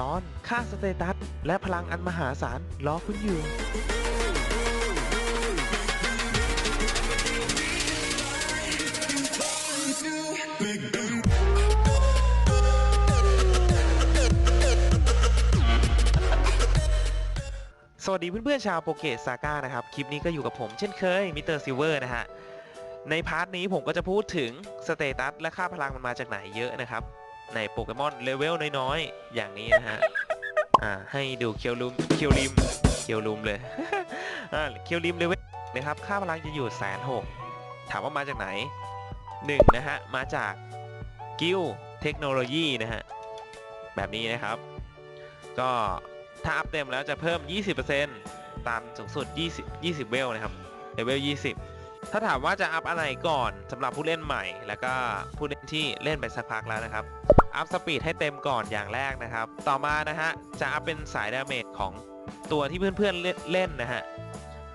ตอน ค่าสเตตัส และพลังอันมหาศาลรอคุณอยู่สวัสดีเพื่อนๆชาวโปเกตซาก้านะครับ คลิปนี้ก็อยู่กับผมเช่นเคยมิสเตอร์ซิลเวอร์นะฮะ ในพาร์ทนี้ผมก็จะพูดถึงสเตตัสและค่าพลังมันมาจากไหนเยอะนะครับ ในโปเกมอนเลเวลน้อยๆ อย่างนี้นะฮะ อ่า ให้ดูเคียวลุมเคียวริมเคียวลุมเลย อ่าเคียวริมเลเวลนะครับ ค่าพลังจะอยู่แสนหกถามว่ามาจากไหนหนึ่งนะฮะ มาจากกิลเทคโนโลยีนะฮะ แบบนี้นะครับ ก็ถ้าอัพเต็มแล้วจะเพิ่ม 20%ตามสูงสุด 20 20 เวลนะครับเลเวล 20 ถ้าถามว่าจะอัพอะไรก่อนสำหรับผู้เล่นใหม่ แล้วก็ผู้เล่นที่เล่นไปสักพักแล้วนะครับ อัพสปีดให้เต็มก่อนอย่างแรกนะครับ ต่อมานะฮะจะอัพเป็นสายดาเมจของตัวที่เพื่อนๆเล่นเล่นนะฮะ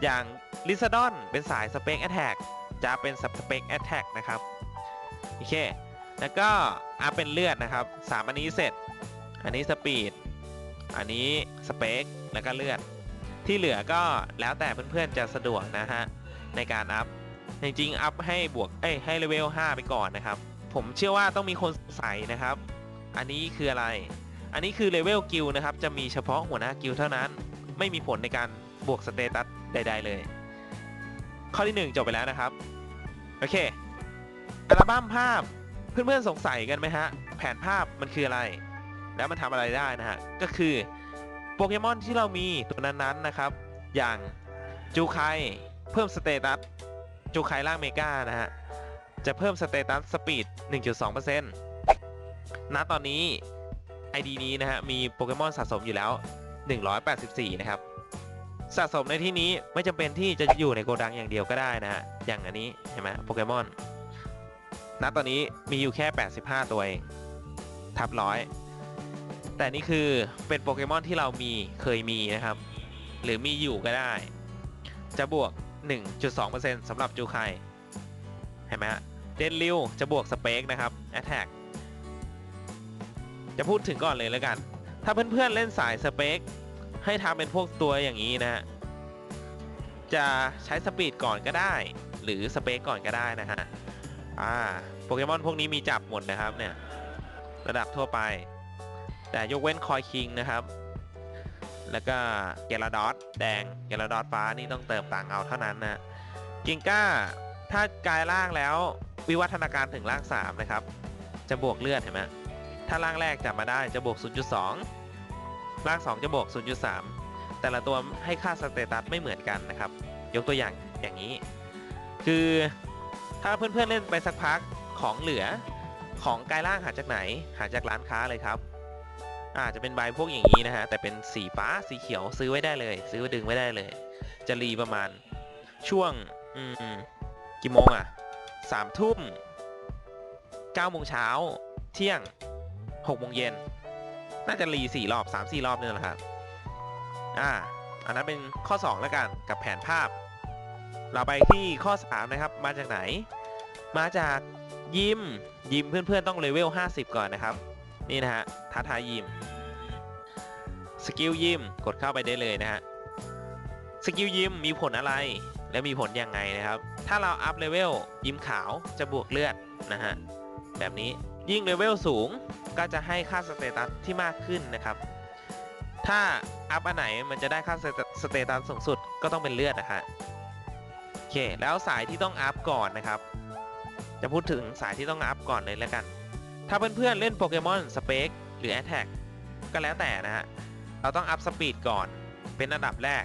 อย่างลิซาดอนเป็นสายสเปกแอ t แทกจะเป็นสเปกแอ t แทกนะครับ โอเค แล้วก็อัพเป็นเลือดนะครับ 3 อันนี้เสร็จ อันนี้สปีด อันนี้สเปคแล้วก็เลือด ที่เหลือก็แล้วแต่เพื่อนๆจะสะดวกนะฮะ ในการอัพจริงๆอัพให้บวกเอ้ยให้เลเวล5 ไปก่อนนะครับ ผมเชื่อว่าต้องมีคนใส่นะครับ อันนี้คืออะไร อันนี้คือเลเวลกิลนะครับ จะมีเฉพาะหัวหน้ากิลเท่านั้น ไม่มีผลในการบวกสเตตัสใด ๆ เลย ข้อที่ 1 จบไปแล้วนะครับ โอเคอัลบั้มภาพเพื่อนๆสงสัยกันไหมฮะ แผนภาพมันคืออะไร แล้วมันทำอะไรได้นะฮะ ก็คือโปเกมอนที่เรามีตัวนั้นๆนะครับ อย่างจูไค เพิ่มสเตตัสจูไคล่างเมกานะฮะ จะเพิ่มสเตตัสสปีด 1.2%ณตอนนี้ ID นี้นะฮะ มีโปเกมอนสะสมอยู่แล้ว 184 นะครับ สะสมในที่นี้ไม่จำเป็นที่จะอยู่ในโกดังอย่างเดียวก็ได้นะฮะ อย่างอันนี้เห็นไหมโปเกมอน ณตอนนี้มีอยู่แค่ 85 ตัวเองทับร้อยแต่นี่คือเป็นโปเกมอนที่เรามีเคยมีนะครับ หรือมีอยู่ก็ได้ จะบวก 1.2%สำหรับจูไคเห็นไหมฮะเดนริวจะบวกสเปกนะครับ Attack จะพูดถึงก่อนเลยแล้วกัน ถ้าเพื่อนๆเล่นสายสเปกให้ทำเป็นพวกตัวอย่างนี้นะฮะจะใช้สปีดก่อนก็ได้ หรือสเปกก่อนก็ได้นะฮะอ่าโปเกมอนพวกนี้มีจับหมดนะครับเนี่ยระดับทั่วไป แต่ยกเว้นคอยคิงนะครับ แล้วก็เกลาดอสแดงเกลาดอสฟ้านี่ต้องเติมต่างเอาเท่านั้นนะกิงก้าถ้ากายร่างแล้ววิวัฒนาการถึงร่าง 3 นะครับ จะบวกเลือดเห็นไหมถ้าร่างแรกจับมาได้จะบวก 0.2 ร่าง 2 จะบวก 0.3 แต่ละตัวให้ค่าสเตตัสไม่เหมือนกันนะครับ ยกตัวอย่างอย่างนี้ คือถ้าเพื่อนๆเล่นไปสักพักของเหลือของกายร่างหาจากไหน หาจากร้านค้าเลยครับ อาจจะเป็นใบพวกอย่างนี้นะฮะ แต่เป็นสีฟ้าสีเขียวซื้อไว้ได้เลย ซื้อไว้ดึงไว้ได้เลย จะรีประมาณช่วง อืมกี่โมงอะสามทุ่มเก้าโมงเช้าเที่ยงหกโมงเย็น น่าจะรีสี่รอบสามสี่รอบนี่แหละครับ อ่า อันนั้นเป็นข้อ2แล้วกันกับแผนภาพ เราไปที่ข้อ3นะครับ มาจากไหน มาจากยิมยิมเพื่อนๆต้องเลเวล50ก่อนนะครับ นี่นะฮะท้าทายยิมสกิลยิมกดเข้าไปได้เลยนะฮะสกิลยิมมีผลอะไร และมีผลยังไงนะครับ ถ้าเราอัพเลเวลยิมขาวจะบวกเลือดนะฮะแบบนี้ยิ่งเลเวลสูงก็จะให้ค่าสเตตัสที่มากขึ้นนะครับ ถ้าอัพอันไหนมันจะได้ค่าสเตตัสสูงสุดก็ต้องเป็นเลือดนะฮะโอเคแล้วสายที่ต้องอัพก่อนนะครับ จะพูดถึงสายที่ต้องอัพก่อนเลยแล้วกัน ถ้าเพื่อนๆเล่นโปเกมอนสเปกหรือ a t t a c k ก็แล้วแต่นะฮะ เราต้องอัพสปีดก่อนเป็นอันดับแรก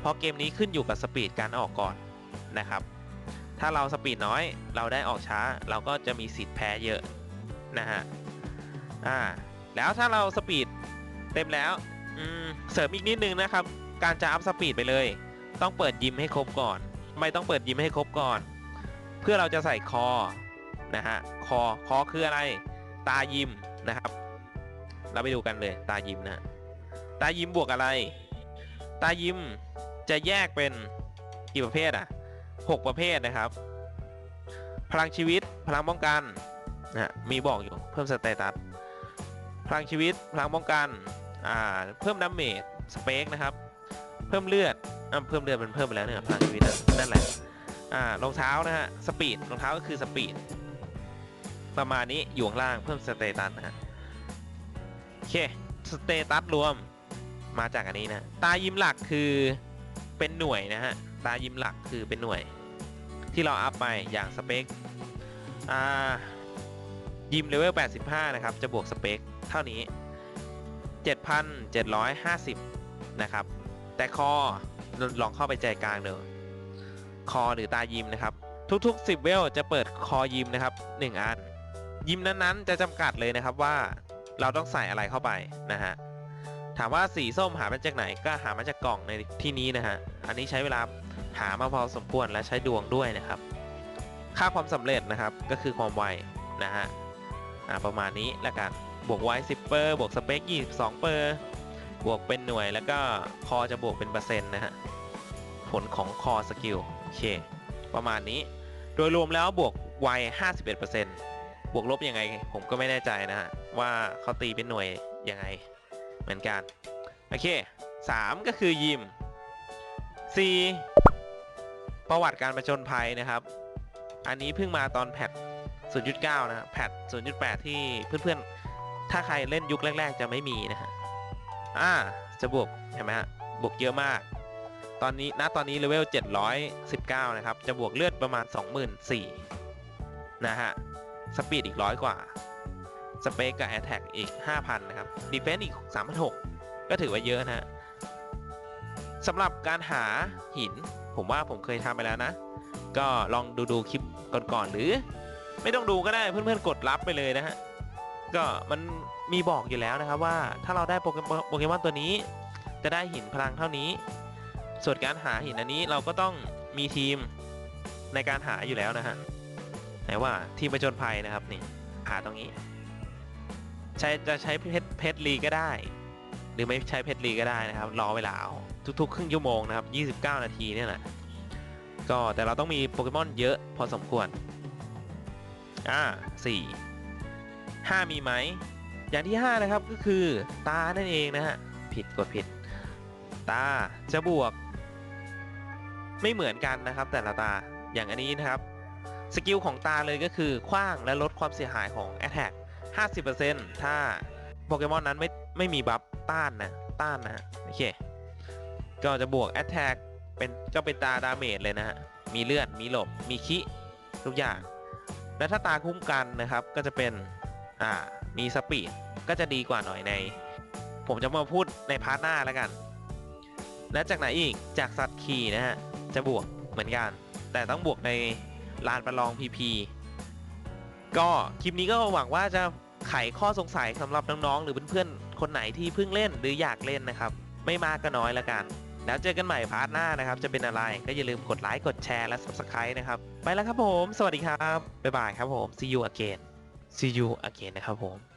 เพราะเกมนี้ขึ้นอยู่กับสปีดการออกก่อนนะครับ ถ้าเราสปีดน้อยเราได้ออกช้า เราก็จะมีสิทธิ์แพ้เยอะนะฮะ อ่า แล้วถ้าเราสปีดเต็มแล้ว อืม เสริมอีกนิดนึงนะครับ การจะอัพสปีดไปเลย ต้องเปิดยิมให้ครบก่อน ไม่ต้องเปิดยิมให้ครบก่อน เพื่อเราจะใส่คอ นะฮะคอคอคืออะไร ตายิมนะครับ เราไปดูกันเลยตายิมนะตายิมบวกอะไร ตายิมจะแยกเป็นกี่ประเภทอะหกประเภทนะครับ พลังชีวิตพลังป้องกันนะฮะมีบอกอยู่เพิ่มสเตตัสพลังชีวิตพลังป้องกันอ่าเพิ่มดาเมจสเปคนะครับ เพิ่มเลือดอ่าเพิ่มเลือดมันเพิ่มไปแล้วเนี่ยพลังชีวิตนั่นแหละอ่ารองเท้านะฮะสปีดรองเท้าก็คือสปีด ประมาณนี้อยู่ข้างล่างเพิ่มสเตตัสนะฮะโอเคสเตตัสรวมมาจากอันนี้นะ ตายิ้มหลักคือเป็นหน่วยนะฮะ ตายิ้มหลักคือเป็นหน่วย ที่เราอัพไปอย่างสเปคอ่ายิมเลเวล 85 นะครับ จะบวกสเปคเท่านี้ 7,750 นะครับ แต่คอลองเข้าไปใจกลางเนอะคอหรือตายิมนะครับ ทุกๆ 10 เวลจะเปิดคอยิมนะครับ 1 อัน ยิมนั้นๆ จะจำกัดเลยนะครับว่าเราต้องใส่อะไรเข้าไปนะฮะถามว่าสีส้มหามาจากไหนก็หามาจากกล่องในที่นี้นะฮะอันนี้ใช้เวลาหามาพอสมควรและใช้ดวงด้วยนะครับ ค่าความสำเร็จนะครับก็คือความไวนะฮะประมาณนี้แล้วกันบวกไว10เปอร์บวกสเปค22เปอร์บวกเป็นหน่วยแล้วก็คอจะบวกเป็นเปอร์เซ็นต์นะฮะผลของคอสกิลโอเคประมาณนี้ โดยรวมแล้วบวกไว51% บวกลบยังไง ผมก็ไม่แน่ใจนะฮะ ว่าเขาตีเป็นหน่วยยังไง เหมือนกัน โอเค 3 ก็คือยิม 4 ประวัติการประจนภัยนะครับ อันนี้เพิ่งมาตอนแพท0.9นะฮะแพท0.8 ที่เพื่อนๆ ถ้าใครเล่นยุคแรก ๆ จะไม่มีนะฮะ อ่า จะบวกเห็นไหมฮะ บวกเยอะมาก ตอนนี้ณตอนนี้เลเวล719 นะครับ จะบวกเลือดประมาณ 24,000นะฮะ สปีดอีกร้อยกว่าสเปกกับแอ t แทกอีก 5,000 นะครับดีเฟน s ์อีก 3,600 ก็ถือว่าเยอะนะฮะสำหรับการหาหิน ผมว่าผมเคยทำไปแล้วนะ ก็ลองดูดูคลิปก่อนๆ หรือ ไม่ต้องดูก็ได้เพื่อนๆ กดรับไปเลยนะฮะ ก็มันมีบอกอยู่แล้วนะครับว่าถ้าเราได้โปเกมอนโปเกมอนตัวนี้ จะได้หินพลังเท่านี้ ส่วนการหาหินอันนี้เราก็ต้องมีทีมในการหาอยู่แล้วนะฮะ ไหนว่าทีมประจนภัยนะครับนี่หาตรงนี้ ใช้จะใช้เพชรเพชรลีก็ได้ หรือไม่ใช้เพชรลีก็ได้นะครับ รอเวลาเอาทุกๆ ครึ่งชั่วโมงนะครับ 29 นาทีเนี่ยแหละก็แต่เราต้องมีโปเกมอนเยอะพอสมควร อ่าสี่ห้ามีไหม อย่างที่ 5 นะครับก็คือตานั่นเองนะฮะ ผิดกดผิด ตาจะบวก ไม่เหมือนกันนะครับแต่ละตาอย่างอันนี้นะครับ สกิลของตาเลยก็คือคว้างและลดความเสียหายของ Attack 50%ถ้าโปเกมอนนั้นไม่ไม่มีบัฟต้านนะ ต้านนะโอเค ก็จะบวก Attack เป็นก็เป็นตาดาเมจเลยนะฮะ มีเลือด มีหลบ มีคิทุกอย่าง และถ้าตาคุ้มกันนะครับ ก็จะเป็น อ่า มีสปีด ก็จะดีกว่าหน่อยใน ผมจะมาพูดในพาร์ทหน้าแล้วกัน และจากไหนอีก จากสัตว์ขี่นะฮะ จะบวกเหมือนกัน แต่ต้องบวกใน ลานประลองพีพีก็คลิปนี้ก็หวังว่าจะไขข้อสงสัยสำหรับน้องๆหรือเพื่อนๆคนไหนที่เพิ่งเล่นหรืออยากเล่นนะครับ ไม่มากก็น้อยแล้วกัน แล้วเจอกันใหม่พาร์ทหน้านะครับ จะเป็นอะไรก็อย่าลืมกดไลค์กดแชร์และ Subscribe นะครับ ไปแล้วครับผม สวัสดีครับ บ๊ายบายครับผม see you again see you again นะครับผม